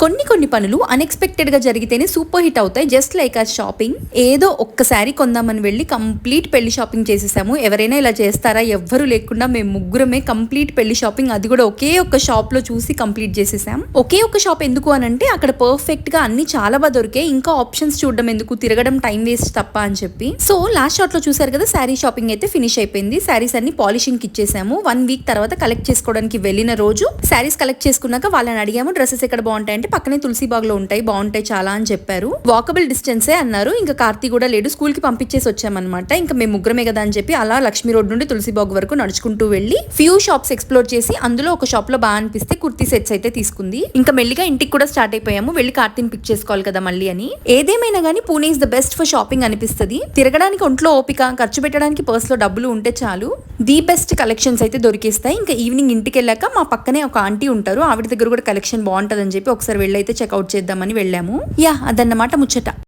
కొన్ని కొన్ని పనులు అన్ఎక్స్పెక్టెడ్గా జరిగితేనే సూపర్ హిట్ అవుతాయి. జస్ట్ లైక్ ఆ షాపింగ్ ఏదో ఒక్కసారి కొందామని వెళ్ళి కంప్లీట్ పెళ్ళి షాపింగ్ చేసేసాము. ఎవరైనా ఇలా చేస్తారా? ఎవ్వరు లేకుండా మేము ముగ్గురమే కంప్లీట్ పెళ్ళి షాపింగ్ అది కూడా ఒకే ఒక్క షాప్లో చూసి కంప్లీట్ చేసేసాం. ఒకే ఒక్క షాప్ ఎందుకు అని అంటే అక్కడ పర్ఫెక్ట్గా అన్ని చాలా బాగా దొరికాయి. ఇంకా ఆప్షన్స్ చూడడం ఎందుకు? తిరగడం టైం వేస్ట్ తప్ప అని చెప్పి. సో లాస్ట్ షాట్లో చూసారు కదా శారీ షాపింగ్ అయితే ఫినిష్ అయిపోయింది. శారీస్ అన్ని పాలిషింగ్కి ఇచ్చేసాము. వన్ వీక్ తర్వాత కలెక్ట్ చేసుకోవడానికి వెళ్ళిన రోజు శారీస్ కలెక్ట్ చేసుకున్నాక వాళ్ళని అడిగాము డ్రెస్సెస్ ఎక్కడ బాగుంటాయంటే పక్కనే తులసి లో ఉంటాయి బాగుంటాయి చాలా అని చెప్పారు. వాకబుల్ డిస్టెన్సే అన్నారు. ఇంకా కార్తీ కూడా లేడు. స్కూల్కి పంపించేసి వచ్చామన్నమాట. ఇంకా మేము ముగ్గురమే కదా అని చెప్పి అలా లక్ష్మీ రోడ్ నుండి తులసిబాగ్ వరకు నడుచుకుంటూ వెళ్ళి ఫ్యూ షాప్స్ ఎక్స్ప్లోర్ చేసి అందులో ఒక షాప్లో బాగా అనిపిస్తే కుర్తీ సెట్స్ అయితే తీసుకుంది. ఇంకా మెల్లిగా ఇంటికి కూడా స్టార్ట్ అయిపోయాము. వెళ్ళి కార్తీని పిక్ చేసుకోవాలి కదా మళ్ళీ అని. ఏదేమైనా కానీ Pune is the best for shopping అనిపిస్తుంది. తిరగడానికి ఒంట్లో ఓపిక ఖర్చు పెట్టడానికి పర్స్లో డబ్బులు ఉంటే చాలు. ది బెస్ట్ కలెక్షన్స్ అయితే దొరికేస్తాయి. ఇంకా ఈవినింగ్ ఇంటికి వెళ్ళాక మా పక్కనే ఒక ఆంటీ ఉంటారు. ఆవిడ దగ్గర కూడా కలెక్షన్ బాగుంటుందని చెప్పి ఒకసారి వెళ్ళైతే చెక్అవుట్ చేద్దామని వెళ్ళాము. యా అదన్నమాట ముచ్చట.